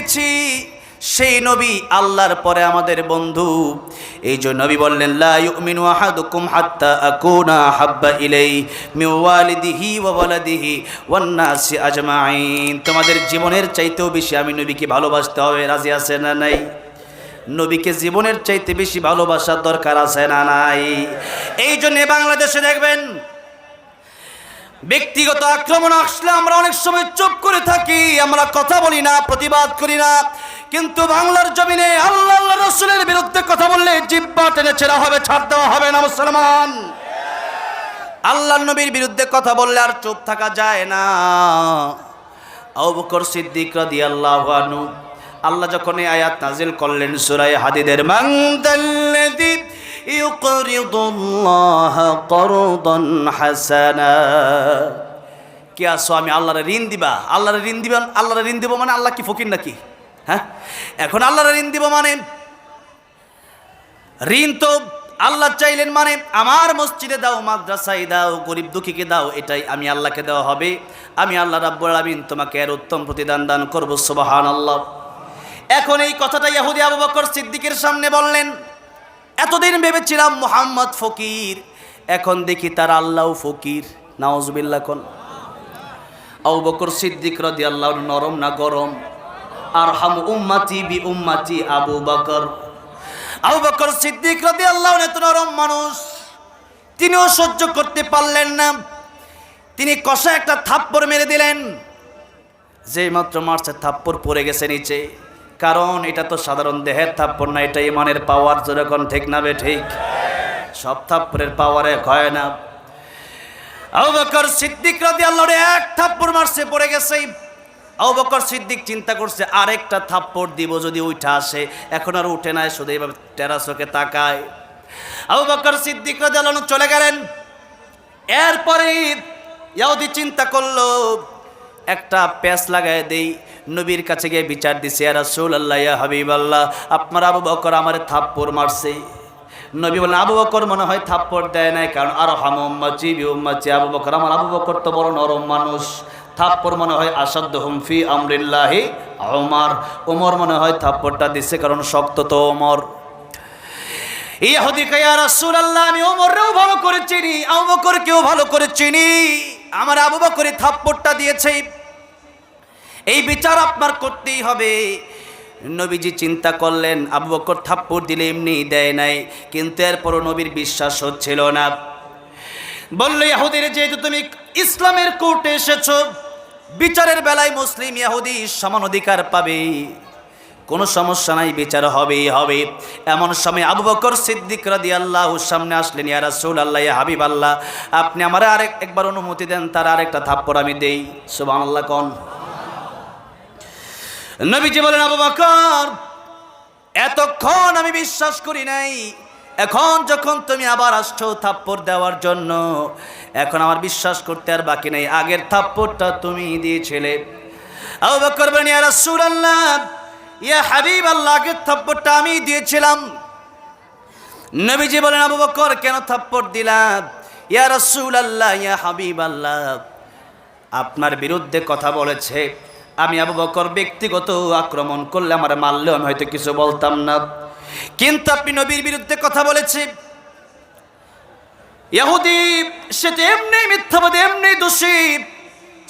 পেয়েছি সেই নবী আল্লাহর পরে আমাদের বন্ধু। এই জন্য নবী বললেন, লা ইউমিনু আহাদুকুম হাত্তা আকুনা হাব্বা ইলাই মিন ওয়ালিদিহি ওয়া ওয়ালাদিহি ওয়ান নাসি আজমাইন। তোমাদের জীবনের চাইতেও বেশি আমি নবীকে ভালোবাসতে হবে, রাজি আছে না নাই? নবীকে জীবনের চাইতে বেশি ভালোবাসার দরকার আছে না নাই? এই জন্য বাংলাদেশে দেখবেন ব্যক্তিগত আক্রমণ আসলে আমরা অনেক সময় চুপ করে থাকি, আমরা কথা বলি না, প্রতিবাদ করি না। কিন্তু বাংলার জমিনে আল্লাহ আল্লাহ রসুলের বিরুদ্ধে কথা বললে জিব্বা টেনে ছেড়া হবে, ছাড় দেওয়া হবে না মুসলমান। আল্লাহ নবীর বিরুদ্ধে কথা বললে আর চুপ থাকা যায় না। আবু বকর সিদ্দিক রাদিয়াল্লাহু আনহু, আল্লাহ যখন আয়াত নাজিল করলেন, সূরা হাদিদের, মান দাল্লাযী ইউকরিদুল্লাহ করদান হাসানা। কি আসো আমি আল্লাহরে ঋণ দিবা। আল্লাহরে ঋণ দিবেন আল্লাহরে ঋণ দিব মানে আল্লাহ কি ফকির নাকি? হ্যাঁ? এখন আল্লাহরে ঋণ দিব মানে? ঋণ তো আল্লাহ চাইলেন মানে আমার মসজিদে দাও, মাদ্রাসায় দাও, গরিব দুঃখীকে দাও, এটাই আমি আল্লাহকে দেওয়া হবে। আমি আল্লাহ রাব্বুল আলামিন তোমাকে এর উত্তম প্রতিদান দান করব সুবাহান আল্লাহ এখন এই কথাটা ইহুদি আবু বকর সিদ্দিকের সামনে বললেন এতদিন ভেবেছিলাম মোহাম্মদ ফকির, এখন দেখি তার আল্লাহ ফকির। নাওজবিল্লা কোন। আবু বকর সিদ্দিক রদি আল্লাহ নরম না গরম? আর হাম উম্মাতি বি উম্মাতি আবু বকর। আবু বকর সিদ্দিক রদি আল্লাহ এত নরম মানুষ, তিনিও সহ্য করতে পারলেন না। তিনি কষা একটা থাপ্পড় মেরে দিলেন। যেই মাত্র মারছে, থাপ্পড় পড়ে গেছে নিচে। কারণ এটা তো সাধারণ দেহের থাপ্পড় না, এটা ইমানের পাওয়ার যেরকম ঠিক না বে ঠিক? সব থাপ্পড়ের পাওয়ারে হয় না। এক থাপ্পড় পড়ে গেছে। সিদ্দিক চিন্তা করছে থাপ্পড় দিব যদি আসে। এখন আর উঠে নাই, শুধু টেরাসোকে তাকায়। চলে গেলেন। এরপরে চিন্তা করল, একটা প্যাঁচ লাগায় দেই। নবীর কাছে গিয়ে বিচার দিছে আর রাসূল আল্লাহ ইয়া আপনার আবু বকর আমার থাপ্পড় মারছে। নবী বলেন আবু বকর মনে হয় থাপ্পড় দেয় নাই, কারণ আর হাম উম্মাচি বি উম্মাচি আবু বকর। আমার আবু বকর তো বড় নরম মানুষ। থাপ্পড় মনে হয় আসাদ্দ হুমফি আমরিল্লাহি ওমর ওমর মনে হয় থাপ্পড়টা দিছে, কারণ শক্ত তো ওমর আল্লাহ আমি করে চিনি ভালো করে চিনি। আমার আবু বকরে থাপ্পড়টা দিয়েছে। এই বিচার আপনার করতেই হবে। নবীজি চিন্তা করলেন, আবু বকর থাপ্পড় দিলে এমনি দেয় নাই, কিন্তু এরপরও নবীর বিশ্বাস হচ্ছিল না। বলল ইহুদির যেহেতু তুমি ইসলামের কোর্টে এসেছ, বিচারের বেলায় মুসলিম ইহুদি সমান অধিকার পাবে। কোনো সমস্যা নাই, বিচার হবেই হবে। এমন সময় আবু বকর সিদ্দিক রাদি আল্লাহর সামনে আসলেন, ইয়া রাসূল আল্লাহ ইয়া হাবিব আল্লাহ আপনি আমার আরেক, একবার অনুমতি দেন, তার আরেকটা থাপ্পড় আমি দেই। সুবহানাল্লাহ কোন। নবীজি বলেন, আবু বকর, এতক্ষণ আমি বিশ্বাস করি নাই। এখন যখন তুমি আবার আসছো থাপ্পড় দেওয়ার জন্য, এখন আমার বিশ্বাস করতে আর বাকি নেই। আগের থাপ্পড়টা তুমি দিয়েছিলে। আবু বকর বলেন, ইয়া রাসূলুল্লাহ, ইয়া হাবিব আল্লাহ আগের থাপ্পড়টা আমি দিয়েছিলাম। নবীজি বলেন, আবু বকর, কেন থাপ্পড় দিলাম ইয়া রাসূলুল্লাহ, ইয়া হাবিব আল্লাহ আপনার বিরুদ্ধে কথা বলেছে। আমি আবু বকর ব্যক্তিগত আক্রমণ করলে আমার মারলেও আমি হয়তো কিছু বলতাম না। কিন্তু আপনি নবীর বিরুদ্ধে কথা বলেছে ইহুদি সে তো এমনি মিথ্যাবাদী এমনি দোষী।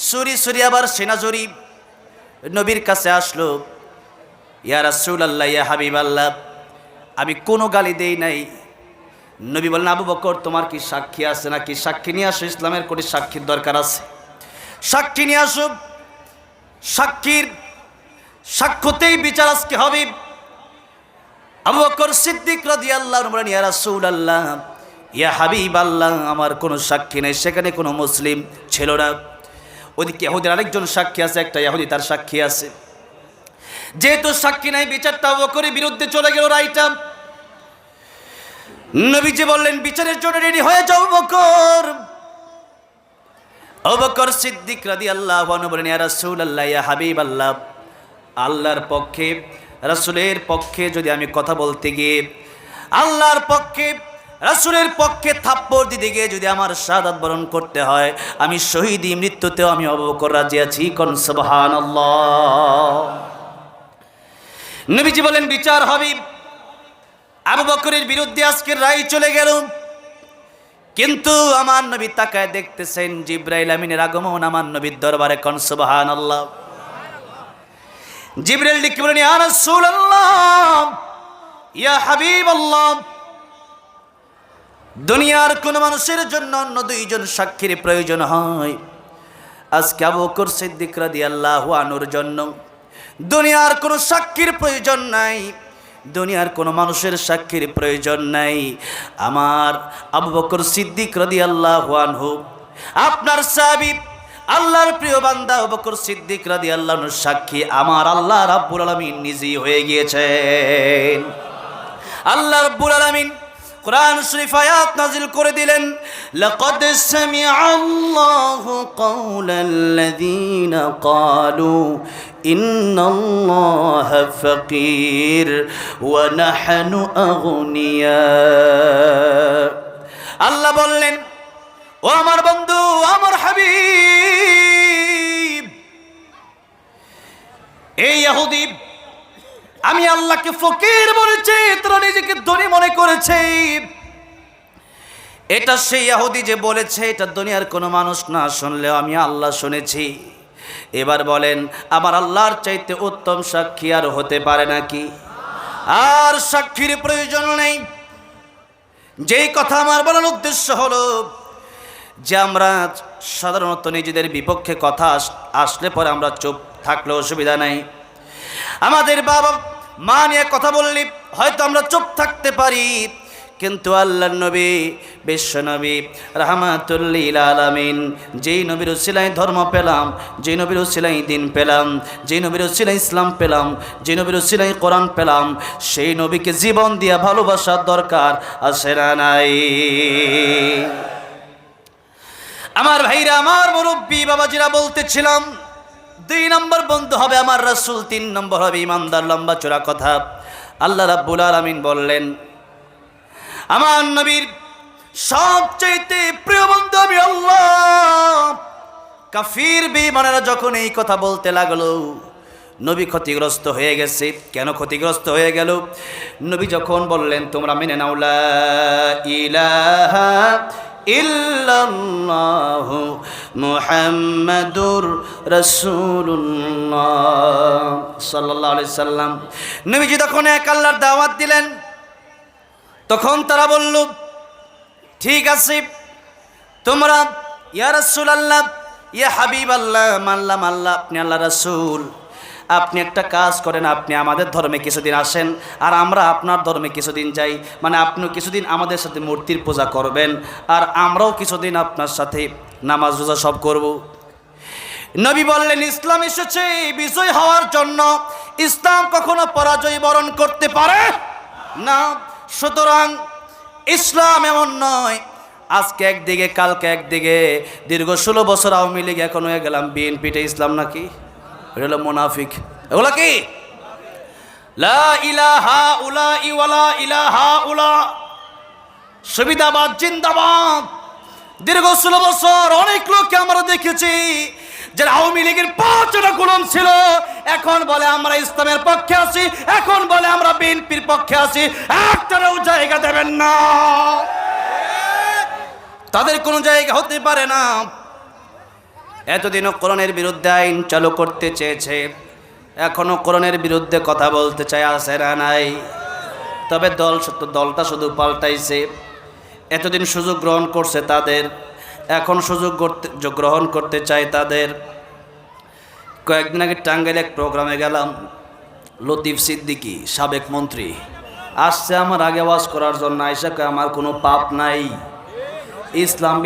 সুরি সুরি আবার সেনা জরিপ নবীর কাছে আসলো, ইয়া রাসূল আল্লাহ ইয়া হাবিব আল্লাহ আমি কোনো গালি দেই নাই। নবী বললেন, আবু বকর, তোমার কি সাক্ষী আছে নাকি? সাক্ষী নিয়ে আসো, ইসলামের কোটি সাক্ষীর দরকার আছে। সাক্ষী নিয়ে আসো সাক্ষীর সাক্ষ্যতেই বিচার আজকে হবে। আবু সিদ্দিক রাদিয়াল্লাহু বলেন, ইয়া ইয়া হাবিব আল্লাহ আমার কোনো সাক্ষী নেই, সেখানে কোনো মুসলিম ছিল না। ওদিকে ইহুদির আরেকজন সাক্ষী আছে, একটা ইহুদি, তার সাক্ষী আছে। যেহেতু সাক্ষী নাই, বিচারটা আবু বিরুদ্ধে চলে গেল রাইটা নবীজি বললেন, বিচারের জন্য রেডি হয়ে যাও বকর। অবকর সিদ্দিক রাদি আল্লাহ বলেন রাসূলুল্লাহ, ইয়া হাবিব আল্লাহ আল্লাহর পক্ষে, রাসূলের পক্ষে যদি আমি কথা বলতে গিয়ে, আল্লাহর পক্ষে, রাসূলের পক্ষে থাপ্পড় দিতে গিয়ে যদি আমার শাহাদাত বরণ করতে হয়, আমি শহীদি মৃত্যুতেও আমি অবকর রাজি আছি, কোন সুবহানাল্লাহ। নবীজি বলেন, বিচার হবে আবু বকরের বিরুদ্ধে আজকের রায় চলে গেল। কিন্তু আমার নবী তাকায় দেখতেছেন জিব্রাইল আমিনের আগমন আমার নবীর দরবারে কন সুবহান আল্লাহ জিব্রাইল বলেন ইয়া রাসূলুল্লাহ, ইয়া হাবিবাল্লাহ, দুনিয়ার কোন মানুষের জন্য অন্য দুইজন সাক্ষীর প্রয়োজন হয়। আজকে আবু বকর সিদ্দিক রাদিয়াল্লাহু আনহুর জন্য দুনিয়ার কোনো সাক্ষীর প্রয়োজন নাই। দুনিয়ার কোনো মানুষের সাক্ষীর প্রয়োজন নাই। আমার আবু বকর সিদ্দিক রাদিয়াল্লাহু আনহু, আপনার সাবিত আল্লাহর প্রিয় বান্দা বকর সিদ্দিক রাদি আল্লাহর সাক্ষী আমার আল্লাহ রাব্বুল আলমিন নিজেই হয়ে গিয়েছেন। আল্লাহ রাব্বুল আলামিন কোরআন শরীফ আয়াত নাজিল করে দিলেন, লাকাদ সামিআ আল্লাহু কাওলাল্লাযীনা ক্বালু, ইন্নাল্লাহা ফাকীর, ওয়া নাহনু আগনিয়া। আল্লাহ বললেন, ও আমার বন্ধু আমার হাবিব, এই ইহুদি আমি আল্লাহকে ফকির বলেছি, তোরা নিজেকে ধনী মনে করেছে। এটা সেই ইহুদি যে বলেছে, এটা দুনিয়ার কোনো মানুষ না শুনলেও আমি আল্লাহ শুনেছি। এবার বলেন আমার আল্লাহর চাইতে উত্তম সাক্ষী আর হতে পারে নাকি? আর সাক্ষীর প্রয়োজন নেই। যেই কথা আমার বলার উদ্দেশ্য হলো যে আমরা সাধারণত নিজেদের বিপক্ষে কথা আস- আসলে পরে আমরা চুপ থাকলে অসুবিধা নাই। আমাদের বাবা মা নিয়ে কথা বললি, হয়তো আমরা চুপ থাকতে পারি। কিন্তু আল্লাহ নবী, বিশ্ব নবী, রাহমাতুল্লিল আলামিন, যেই নবীর সিলাই ধর্ম পেলাম, যেই নবীর সিলাই দিন পেলাম, যেই নবীর সিলাই ইসলাম পেলাম যে নবীর সিলাই কোরআন পেলাম, সেই নবীকে জীবন দিয়া ভালোবাসার দরকার আছে না নাই। আমার ভাইরা, আমার মুরব্বী বাবাজিরা বলতেছিলাম দুই নম্বর বন্ধু হবে আমার রাসূল, তিন নম্বর হবে ইমানদার, লম্বা চোরা কথা। আল্লাহ রাব্বুল আলামিন বললেন, আমার নবীর সবচাইতে প্রিয় বন্ধু আমি আল্লাহ। কাফির বেঈমানেরা যখন এই কথা বলতে লাগল, নবী ক্ষতিগ্রস্ত হয়ে গেছে। কেন ক্ষতিগ্রস্ত হয়ে গেল? নবী যখন বললেন, তোমরা মেনে নাও, লা ইলাহা ইল্লাল্লাহু মুহাম্মাদুর রাসূলুল্লাহ সাল্লাল্লাহু আলাইহি সাল্লাম। নবীজি তখন এক আল্লাহর দাওয়াত দিলেন, তখন তারা বলল, ঠিক আছে, তোমরা, ইয়া রাসূল আল্লাহ ইয়া হাবিব আল্লাহ মাল্লা আল্লাহ আপনি আল্লাহ রাসূল। আপনি একটা কাজ করেন, আপনি আমাদের ধর্মে কিছুদিন আসেন আর আমরা আপনার ধর্মে কিছুদিন যাই। মানে আপনিও কিছুদিন আমাদের সাথে মূর্তির পূজা করবেন আর আমরাও কিছুদিন আপনার সাথে নামাজ রোজা সব করব। নবী বললেন, ইসলাম এসেছে, বিজয় হওয়ার জন্য। ইসলাম কখনো পরাজয় বরণ করতে পারে না। সুতরাং ইসলাম এমন নয়। আজকে একদিকে, কালকে একদিকে, দীর্ঘ ষোলো বছর আওয়ামী লীগ এখন গেলাম, বিএনপিটা ইসলাম নাকি? এটা হলো মোনাফিক। এগুলো কি? সুবিধাবাদ, জিন্দাবাদ। দীর্ঘ ষোলো বছর অনেক লোককে আমরা দেখেছি, যারা আওয়ামী লীগের পাঁচটা গোলম ছিল। এখন বলে আমরা ইসলামের পক্ষে আছি, এখন বলে আমরা বিএনপির পক্ষে আছি। একটারও জায়গা দেবেন না। তাদের কোনো জায়গা হতে পারে না। এতদিনও কোরআনের বিরুদ্ধে আইন চালু করতে চেয়েছে। এখনও কোরআনের বিরুদ্ধে কথা বলতে চায় আসে না নাই? তবে দল দলটা শুধু পাল্টাইছে। এতদিন সুযোগ গ্রহণ করছে তাদের। এখন সুযোগ করতে গ্রহণ করতে চায় তাদের। কয়েকদিন আগে টাঙ্গাইল এক প্রোগ্রামে গেলাম, লতিফ সিদ্দিকী, সাবেক মন্ত্রী। আসছে আমার আগে ওয়াজ করার জন্য আইসাকে আমার কোনো পাপ নাই। ইসলাম